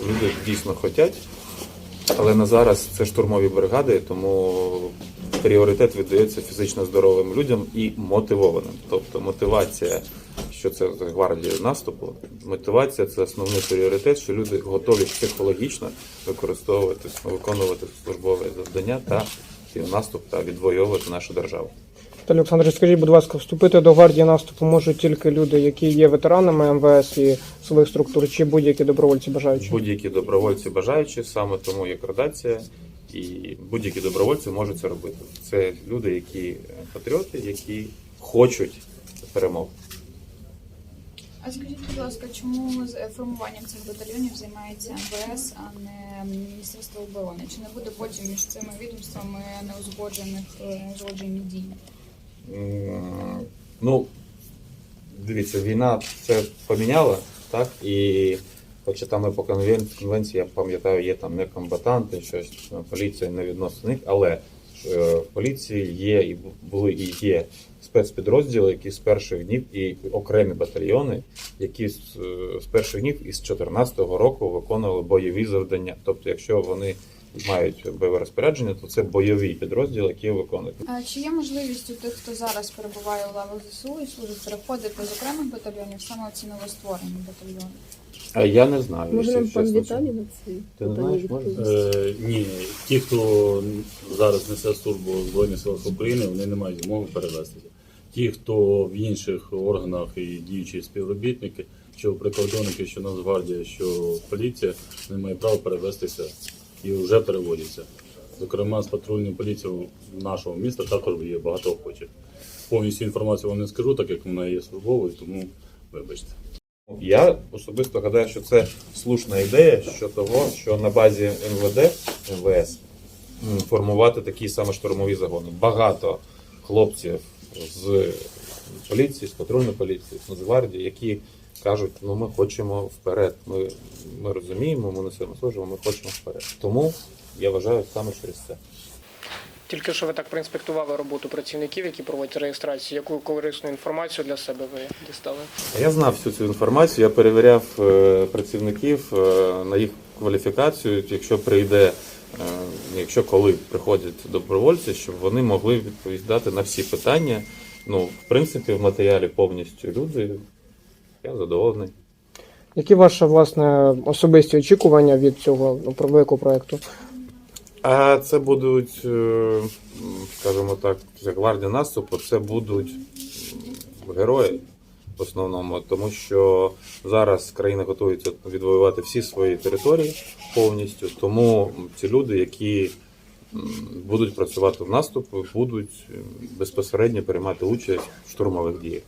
люди дійсно хочуть, але на зараз це штурмові бригади, тому пріоритет віддається фізично здоровим людям і мотивованим. Тобто мотивація, що це гвардія наступу, мотивація це основний пріоритет, що люди готові психологічно використовувати, виконувати службове завдання та наступ та відвоювати нашу державу. Віталій Олександрович, скажіть, будь ласка, вступити до гвардії наступу можуть тільки люди, які є ветеранами МВС і своїх структур, чи будь-які добровольці бажаючі? Будь-які добровольці бажаючі, саме тому є градація, і будь-які добровольці можуть це робити. Це люди, які е, патріоти, які хочуть перемог. А скажіть, будь ласка, чому з е, формуванням цих батальйонів займається МВС, а не Міністерство оборони? Чи не буде потім між цими відомствами неузгоджених е, дій? Ну, дивіться, війна це поміняла, так? І хоча там по конвен- конвенції, я пам'ятаю, є там некомбатанти, щось е, поліція не відносно них, але е, в поліції є і були і є спецпідрозділи, які з перших днів і окремі батальйони, які з, е, перших днів із 2014 року виконували бойові завдання. Тобто, якщо вони мають бойове розпорядження, то це бойові підрозділи, які виконують. А чи є можливість у тих, хто зараз перебуває у лавах ЗСУ і служить, переходити з окремих батальйонів саме в ці новостворені батальйони? А я не знаю. Може нам пан. Віталій на це Ти не знаєш, може? Е, ні, ті, хто зараз несе службу в Збройних силах України, вони не мають змоги перевестися. Ті, хто в інших органах і діючі співробітники, що прикордонники, що Нацгвардія, що поліція, не мають права перевестися і вже переводяться. Зокрема, з патрульною поліцією нашого міста також є багато охочих. Повністю інформацію вам не скажу, так як вона є службовою, тому вибачте. Я особисто гадаю, що це слушна ідея що того, що на базі МВД МВС формувати такі саме штурмові загони. Багато хлопців з поліції, з патрульної поліції, з Нацгвардії, які кажуть, ну ми хочемо вперед. Ми, ми розуміємо, ми несемо службу, ми хочемо вперед. Тому я вважаю саме через це. Тільки що ви так проінспектували роботу працівників, які проводять реєстрацію. Яку корисну інформацію для себе ви дістали? Я знав всю цю інформацію, я перевіряв е, працівників е, на їх кваліфікацію, якщо прийде, е, якщо коли приходять добровольці, щоб вони могли відповідати на всі питання. Ну, в принципі, в матеріалі повністю люди. Я задоволений. Які ваші власне особисті очікування від цього ну, великого проекту? А це будуть, е, скажімо так, як гвардія наступу, це будуть герої в основному, тому що зараз країна готується відвоювати всі свої території повністю. Тому ці люди, які будуть працювати в наступі, будуть безпосередньо приймати участь в штурмових діях.